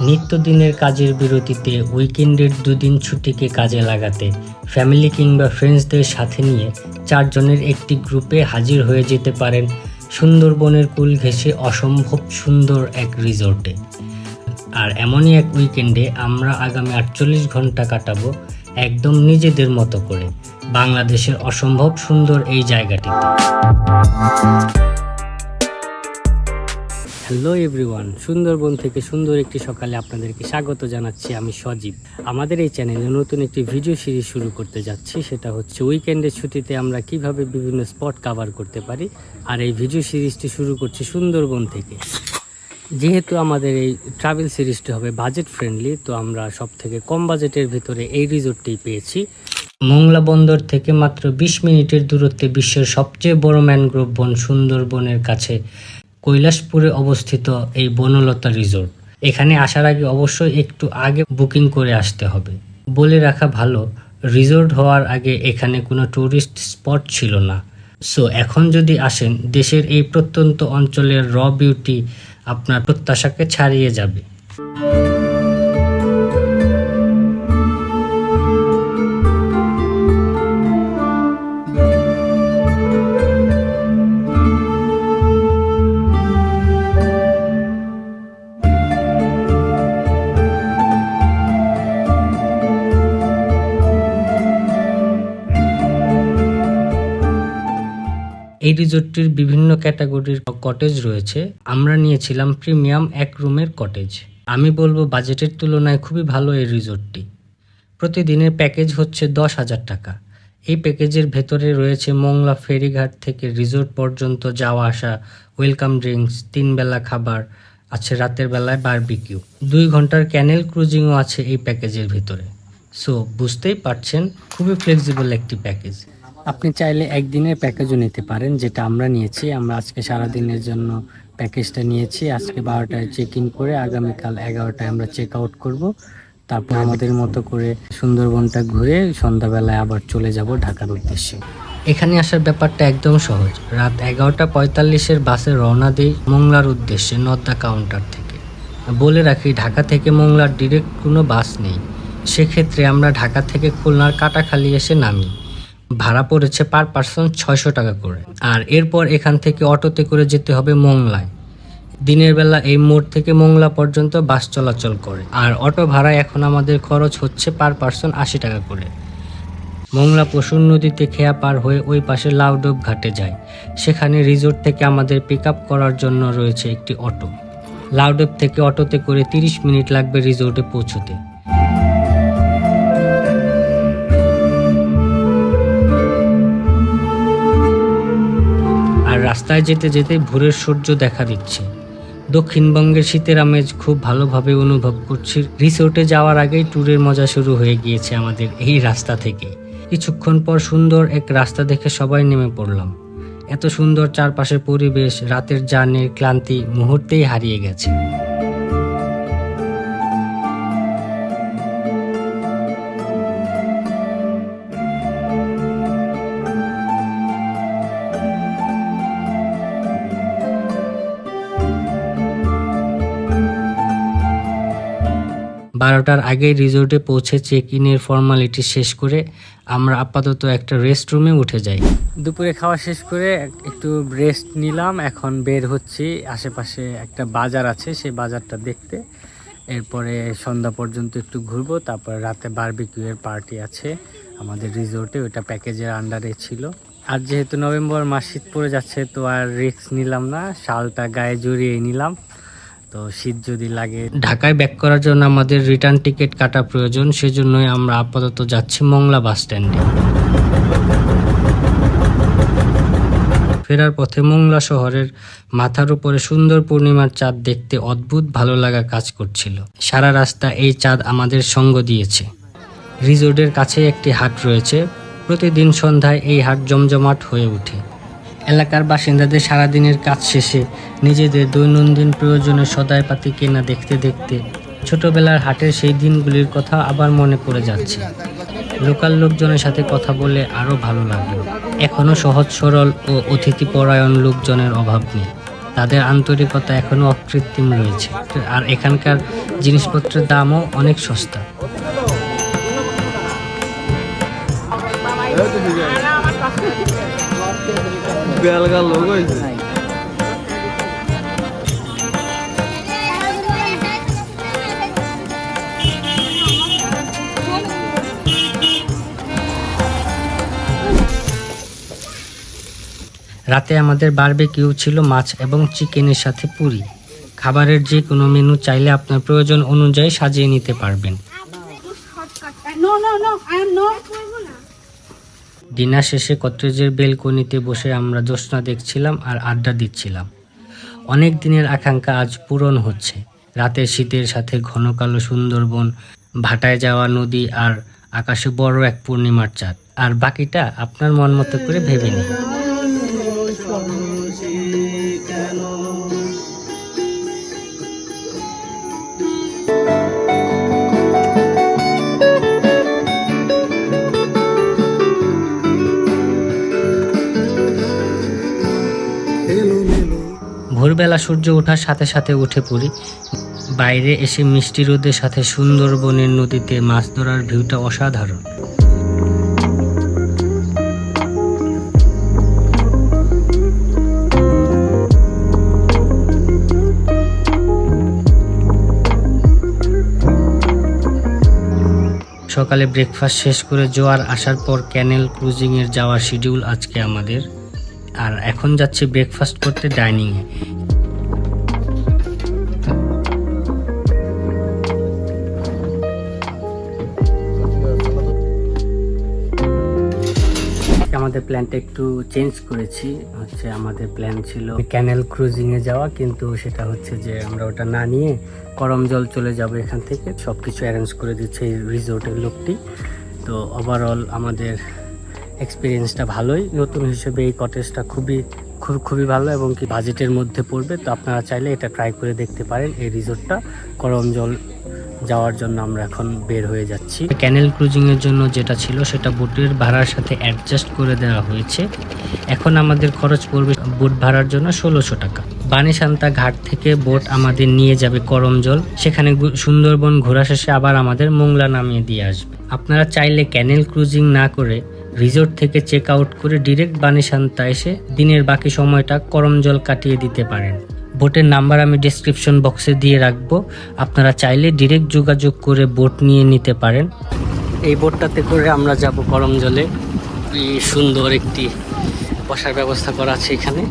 নিত্যদিনের কাজের বিরতিতে উইকেন্ডের দুদিন ছুটিকে কাজে লাগাতে, ফ্যামিলি কিংবা ফ্রেন্ডসদের সাথে নিয়ে চারজনের একটি গ্রুপে হাজির হয়ে যেতে পারেন সুন্দরবনের কুল ঘেঁষে অসম্ভব সুন্দর এক রিসোর্টে। আর এমনই এক উইকেন্ডে আমরা আগামী আটচল্লিশ ঘণ্টা কাটাবো একদম নিজেদের মতো করে বাংলাদেশের অসম্ভব সুন্দর এই জায়গাটিতে। হ্যালো এভরিওয়ান সুন্দরবন থেকে সুন্দর একটি সকালে আপনাদেরকে স্বাগত জানাচ্ছি আমি সজীব। আমাদের এই চ্যানেলে নতুন একটি ভিডিও সিরিজ শুরু করতে যাচ্ছি, সেটা হচ্ছে উইকেন্ডের ছুটিতে আমরা কীভাবে বিভিন্ন স্পট কভার করতে পারি, আর এই ভিডিও সিরিজটি শুরু করছি সুন্দরবন থেকে। যেহেতু আমাদের এই ট্রাভেল সিরিজটি হবে বাজেট ফ্রেন্ডলি তো আমরা সব থেকে কম বাজেটের ভিতরে এই রিসোর্টটি পেয়েছি। মোংলা বন্দর থেকে মাত্র বিশ মিনিটের দূরত্বে বিশ্বের সবচেয়ে বড় ম্যানগ্রোভ বন সুন্দরবনের কাছে কৈলাসপুরে অবস্থিত এই বনলতা রিসোর্ট। এখানে আসার আগে অবশ্যই একটু আগে বুকিং করে আসতে হবে। বলে রাখা ভালো, রিসোর্ট হওয়ার আগে এখানে কোনো ট্যুরিস্ট স্পট ছিল না। সো, এখন যদি আসেন, দেশের এই প্রত্যন্ত অঞ্চলের র বিউটি আপনার প্রত্যাশাকে ছাড়িয়ে যাবে। এই রিসোর্টটির বিভিন্ন ক্যাটাগরির কটেজ রয়েছে। আমরা নিয়েছিলাম প্রিমিয়াম এক রুমের কটেজ। আমি বলব বাজেটের তুলনায় খুবই ভালো এই রিসোর্টটি। প্রতিদিনের প্যাকেজ হচ্ছে দশ হাজার টাকা। এই প্যাকেজের ভেতরে রয়েছে মোংলা ফেরিঘাট থেকে রিসোর্ট পর্যন্ত যাওয়া আসা, ওয়েলকাম ড্রিঙ্কস, তিন বেলা খাবার, আছে রাতের বেলায় বারবিকিউ। দুই ঘণ্টার ক্যানেল ক্রুজিংও আছে এই প্যাকেজের ভিতরে। সো, বুঝতেই পারছেন, খুবই ফ্লেক্সিবল একটি প্যাকেজ। আপনি চাইলে একদিনের প্যাকেজও নিতে পারেন, যেটা আমরা নিয়েছি। আমরা আজকে সারা দিনের জন্য প্যাকেজটা নিয়েছি। আজকে বারোটায় চেক ইন করে আগামীকাল এগারোটায় আমরা চেক আউট করব। তারপর আমাদের মতো করে সুন্দরবনটা ঘুরে সন্ধ্যাবেলায় আবার চলে যাব ঢাকার উদ্দেশ্যে। এখানে আসার ব্যাপারটা একদম সহজ। রাত এগারোটা পঁয়তাল্লিশের বাসে রওনা দিই মোংলার উদ্দেশ্যে, নদ্দা কাউন্টার থেকে। বলে রাখি, ঢাকা থেকে মোংলার ডিরেক্ট কোনো বাস নেই। সেক্ষেত্রে আমরা ঢাকা থেকে খুলনার কাটাখালি এসে নামি। ভাড়া পড়েছে পার পার্সন ছয়শো টাকা করে। আর এরপর এখান থেকে অটোতে করে যেতে হবে মোংলায়। দিনের বেলা এই মোড় থেকে মোংলা পর্যন্ত বাস চলাচল করে। আর অটো ভাড়া এখন আমাদের খরচ হচ্ছে পার পার্সন আশি টাকা করে। মোংলা পশুর নদীতে খেয়া পার হয়ে ওই পাশে লাউডোব ঘাটে যায়। সেখানে রিসোর্ট থেকে আমাদের পিক করার জন্য রয়েছে একটি অটো। লাউডোব থেকে অটোতে করে তিরিশ মিনিট লাগবে রিসোর্টে পৌঁছতে। রাস্তায় যেতে যেতে ভোরের সূর্য দেখা দিচ্ছে। দক্ষিণবঙ্গের শীতের আমেজ খুব ভালোভাবে অনুভব করছি। রিসোর্টে যাওয়ার আগেই ট্যুরের মজা শুরু হয়ে গিয়েছে আমাদের এই রাস্তা থেকে। কিছুক্ষণ পর সুন্দর এক রাস্তা দেখে সবাই নেমে পড়লাম। এত সুন্দর চারপাশের পরিবেশ, রাতের জার্নির ক্লান্তি মুহূর্তেই হারিয়ে গেছে। বারোটার আগেই রিসোর্টে পৌঁছে চেক ইনের ফর্মালিটি শেষ করে আমরা আপাতত একটা রেস্ট রুমে উঠে যাই। দুপুরে খাওয়া শেষ করে একটু রেস্ট নিলাম, এখন বের হচ্ছি। আশেপাশে একটা বাজার আছে, সেই বাজারটা দেখতে। এরপরে সন্ধ্যা পর্যন্ত একটু ঘুরবো, তারপরে রাতে বারবিকিউ এর পার্টি আছে আমাদের রিসোর্টে ওটা প্যাকেজের আন্ডারে ছিল। আর যেহেতু নভেম্বর মাস শীত পড়ে যাচ্ছে, তো আর রিস্ক নিলাম না, শালটা গায়ে জড়িয়ে নিলাম। তো শীত যদি লাগে। ঢাকায় ব্যাক করার জন্য আমাদের রিটার্ন টিকিট কাটা প্রয়োজন, সেজন্যই আমরা আপাতত যাচ্ছি মংলা বাস স্ট্যান্ডে ফেরার পথে মোংলা শহরের মাথার উপরে সুন্দর পূর্ণিমার চাঁদ দেখতে অদ্ভুত ভালো লাগা কাজ করছিল। সারা রাস্তা এই চাঁদ আমাদের সঙ্গ দিয়েছে। রিজোর্টের কাছে একটি হাট রয়েছে। প্রতিদিন সন্ধ্যায় এই হাট জমজমাট হয়ে ওঠে। এলাকার বাসিন্দাদের সারাদিনের কাজ শেষে নিজেদের দৈনন্দিন প্রয়োজনের সদাইপাতি কেনা দেখতে দেখতে ছোটবেলার হাটের সেই দিনগুলির কথা আবার মনে পড়ে যাচ্ছে। লোকাল লোকজনের সাথে কথা বলে আরও ভালো লাগল। এখনও সহজ, সরল ও অতিথিপরায়ণ লোকজনের অভাব নেই। তাদের আন্তরিকতা এখনও অকৃত্রিম রয়েছে। আর এখানকার জিনিসপত্রের দামও অনেক সস্তা। বেলগা লোক হয়েছে রাতে আমাদের বারবেকিউ ছিল মাছ এবং চিকেনের সাথে পুরি। খাবারের যে কোনো মেনু চাইলে আপনার প্রয়োজন অনুযায়ী সাজিয়ে নিতে পারবেন। ডিনার শেষে কটেজের বেলকনিতে বসে আমরা জ্যোৎস্না দেখছিলাম আর আড্ডা দিচ্ছিলাম। অনেক দিনের আকাঙ্ক্ষা আজ পূরণ হচ্ছে। রাতের শীতের সাথে ঘন কালো সুন্দরবন, ভাটায় যাওয়া নদী আর আকাশে বড় এক পূর্ণিমার চাঁদ। আর বাকিটা আপনার মন মতো করে ভেবে নিন। ভোরবেলা সূর্য ওঠার সাথে সাথে উঠে পড়ি। বাইরে এসে মিষ্টি রোদের সাথে সুন্দরবনের নদীতে মাছ ধরার ভিউটা অসাধারণ। সকালে ব্রেকফাস্ট শেষ করে জোয়ার আসার পর ক্যানেল ক্রুজিংয়ের যাওয়ার শিডিউল আজকে আমাদের। আর এখন যাচ্ছি ব্রেকফাস্ট করতে ডাইনিংয়ে আমাদের প্ল্যানটা একটু চেঞ্জ করেছি। হচ্ছে আমাদের প্ল্যান ছিল ক্যানেল ক্রুজিং এ যাওয়া, কিন্তু সেটা হচ্ছে যে আমরা ওটা না নিয়ে করম জল চলে যাব এখান থেকে। সব কিছু অ্যারেঞ্জ করে দিচ্ছে এই রিসোর্টের লোকটি। তো ওভারঅল আমাদের এক্সপিরিয়েন্সটা ভালোই। নতুন হিসেবে এই কটেজটা খুবই, খুব, খুবই ভালো এবং কি বাজেটের মধ্যে পড়বে। তো আপনারা চাইলে এটা ট্রাই করে দেখতে পারেন এই রিসোর্টটা করম জল যাওয়ার জন্য আমরা এখন বের হয়ে যাচ্ছি। ক্যানেল ক্রুজিং এর জন্য যেটা ছিল সেটা বোটের ভাড়ার সাথে অ্যাডজাস্ট করে দেওয়া হয়েছে। এখন আমাদের খরচ পড়বে বোট ভাড়ার জন্য ষোলোশো টাকা। বানিসান্তা ঘাট থেকে বোট আমাদের নিয়ে যাবে করমজল। সেখানে সুন্দরবন ঘোরা শেষে আবার আমাদের মোংলা নামিয়ে দিয়ে আসবে। আপনারা চাইলে ক্যানেল ক্রুজিং না করে রিসোর্ট থেকে চেক আউট করে ডিরেক্ট বানিসান্তা এসে দিনের বাকি সময়টা করমজল কাটিয়ে দিতে পারেন। বোটের নাম্বার আমি ডেসক্রিপশন বক্সে দিয়ে রাখব। আপনারা চাইলে ডিরেক্ট যোগাযোগ করে বোট নিয়ে নিতে পারেন। এই বোটটাতে করে আমরা যাব গরম জলে সুন্দর একটি বসার ব্যবস্থা করা আছে এখানে।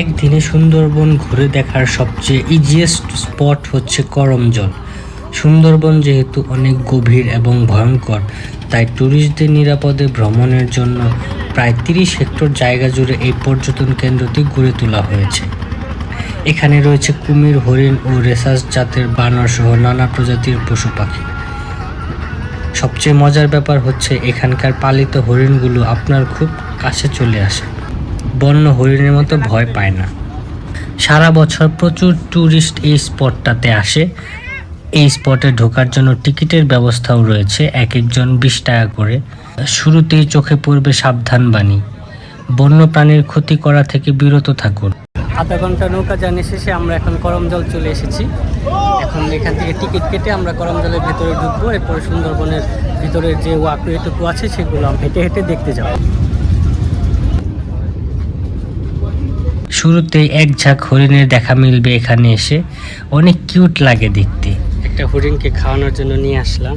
একদিনে সুন্দরবন ঘুরে দেখার সবচেয়ে ইজিয়েস্ট স্পট হচ্ছে করমজল। সুন্দরবন যেহেতু অনেক গভীর এবং ভয়ঙ্কর তাই ট্যুরিস্টদের নিরাপদে ভ্রমণের জন্য প্রায় তিরিশ হেক্টর জায়গা জুড়ে এই পর্যটন কেন্দ্রটি গড়ে তোলা হয়েছে। এখানে রয়েছে কুমির, হরিণ ও রেসাস জাতের বানর সহ নানা প্রজাতির পশু পাখি। সবচেয়ে মজার ব্যাপার হচ্ছে এখানকার পালিত হরিণগুলো আপনার খুব কাছে চলে আসে। বন্য হরিণের মতো ভয় পায় না। সারা বছর প্রচুর ট্যুরিস্ট এই স্পটটাতে আসে। এই স্পটে ঢোকার জন্য টিকিটের ব্যবস্থাও রয়েছে এক একজন বিশ টাকা করে। শুরুতেই চোখে পড়বে সাবধান বাণী। বন্য প্রাণীর ক্ষতি করা থেকে বিরত থাকুন। আধা ঘণ্টা নৌকা জানি শেষে আমরা এখন করমজল চলে এসেছি। এখন এখান থেকে টিকিট কেটে আমরা করমজলের ভেতরে ঢুকবো। এরপরে সুন্দরবনের ভিতরের যে ওয়াকওয়েটুকু আছে, সেগুলো হেঁটে হেঁটে দেখতে যাব। শুরুতেই এক ঝাঁক হরিণের দেখা মিলবে এখানে এসে। অনেক কিউট লাগে দেখতে। একটা হরিণকে খাওয়ানোর জন্য নিয়ে আসলাম।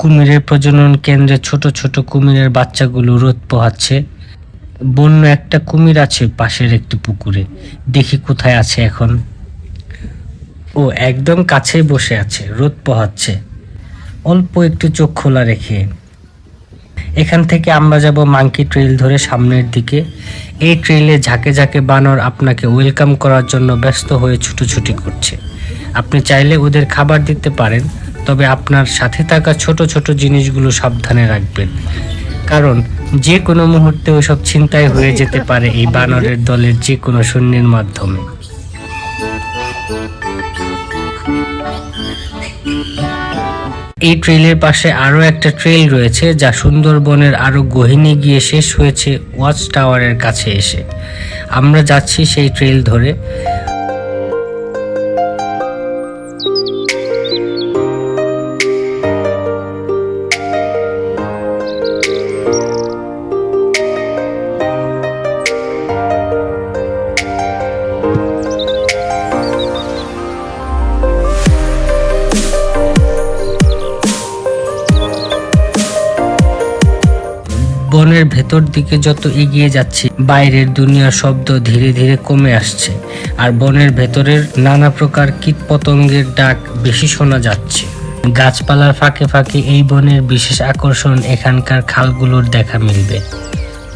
কুমিরের প্রজনন কেন্দ্রে ছোট ছোট কুমিরের বাচ্চাগুলো রোদ পোহাচ্ছে। বন্য একটা কুমির আছে পাশের একটি পুকুরে। দেখি কোথায় আছে এখন। ও একদম কাছেই বসে আছে, রোদ পোহাচ্ছে। অল্প একটু চোখ খোলা রেখে এখান থেকে আমরা যাব মাঙ্কি ট্রেল ধরে সামনের দিকে। এই ট্রেলে ঝাঁকে ঝাঁকে বানর আপনাকে ওয়েলকাম করার জন্য ব্যস্ত হয়ে ছুটোছুটি করছে। আপনি চাইলে ওদের খাবার দিতে পারেন, তবে আপনার সাথে থাকা ছোট ছোট জিনিসগুলো সাবধানে রাখবেন। কারণ যে কোনো মুহূর্তে ওসব ছিনতাই হয়ে যেতে পারে এই বানরের দলের যে কোনো সৈন্যের মাধ্যমে। এই ট্রেলের পাশে আরও একটা ট্রেল রয়েছে যা সুন্দরবনের আরও গহিনে গিয়ে শেষ হয়েছে ওয়াচ টাওয়ারের কাছে এসে। আমরা যাচ্ছি সেই ট্রেল ধরে। বনের ভেতর দিকে যত এগিয়ে যাচ্ছি, বাইরের দুনিয়ার শব্দ ধীরে ধীরে কমে আসছে আর বনের ভেতরের নানা প্রকার কীটপতঙ্গের ডাক বেশি শোনা যাচ্ছে। গাছপালার ফাঁকে ফাঁকে এই বনের বিশেষ আকর্ষণ এখানকার খালগুলোর দেখা মিলবে।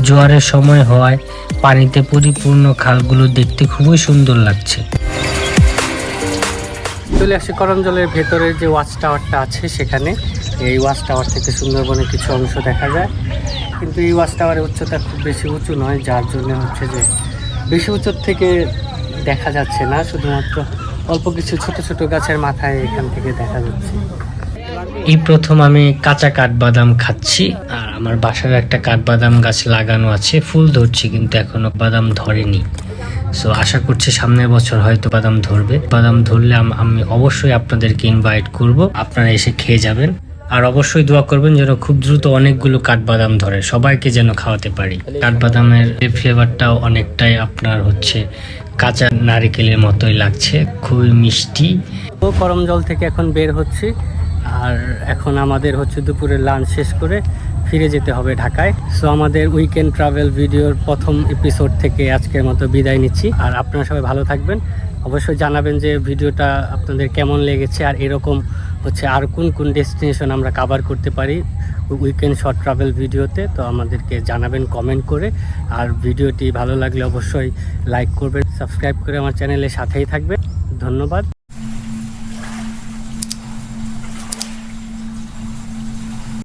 জোয়ারের সময় হওয়ায় পানিতে পরিপূর্ণ খালগুলো দেখতে খুবই সুন্দর লাগছে। চলে আসি করমজলের ভেতরের যে ওয়াচ টাওয়ারটা আছে সেখানে। এই ওয়াচ টাওয়ার থেকে সুন্দরবনের কিছু অংশ দেখা যায়। কিন্তু এই ওয়াচ টাওয়ারের উচ্চতা খুব বেশি উঁচু নয়, যার জন্য হচ্ছে যে বেশি উঁচুর থেকে দেখা যাচ্ছে না, শুধুমাত্র অল্প কিছু ছোট ছোট গাছের মাথায় এখান থেকে দেখা যাচ্ছে। এই প্রথম আমি কাঁচা কাঠবাদাম খাচ্ছি, আর আমার বাসার একটা কাঠবাদাম গাছ লাগানো আছে, ফুল ধরছি কিন্তু এখনও বাদাম ধরেনি। সো আশা করছি সামনের বছর হয়তো বাদাম ধরবে। বাদাম ধরলে আম- আমি অবশ্যই আপনাদেরকে ইনভাইট করব, আপনারা এসে খেয়ে যাবেন। আর অবশ্যই দোয়া করবেন যেন খুব দ্রুত অনেকগুলো কাঠবাদাম ধরে, সবাইকে যেন খাওয়াতে পারি। কাঠবাদামের ফ্লেভারটাও অনেকটাই আপনার হচ্ছে কাঁচা নারিকেলের মতোই লাগছে, খুবই মিষ্টি। ও গরম জল থেকে এখন বের হচ্ছি, আর এখন আমাদের হচ্ছে দুপুরে লাঞ্চ শেষ করে ফিরে যেতে হবে ঢাকায়। সো আমাদের উইকেন্ড ট্রাভেল ভিডিওর প্রথম এপিসোড থেকে আজকের মতো বিদায় নিচ্ছি, আর আপনারা সবাই ভালো থাকবেন। অবশ্যই জানাবেন যে ভিডিওটা আপনাদের কেমন লেগেছে, আর এরকম হচ্ছে আর কোন কোন ডেস্টিনেশন আমরা কাভার করতে পারি উইকেন্ড শর্ট ট্রাভেল ভিডিওতে, তো আমাদেরকে জানাবেন কমেন্ট করে। আর ভিডিওটি ভালো লাগলে অবশ্যই লাইক করবেন সাবস্ক্রাইব করে আমার চ্যানেলের সাথেই থাকবে ধন্যবাদ।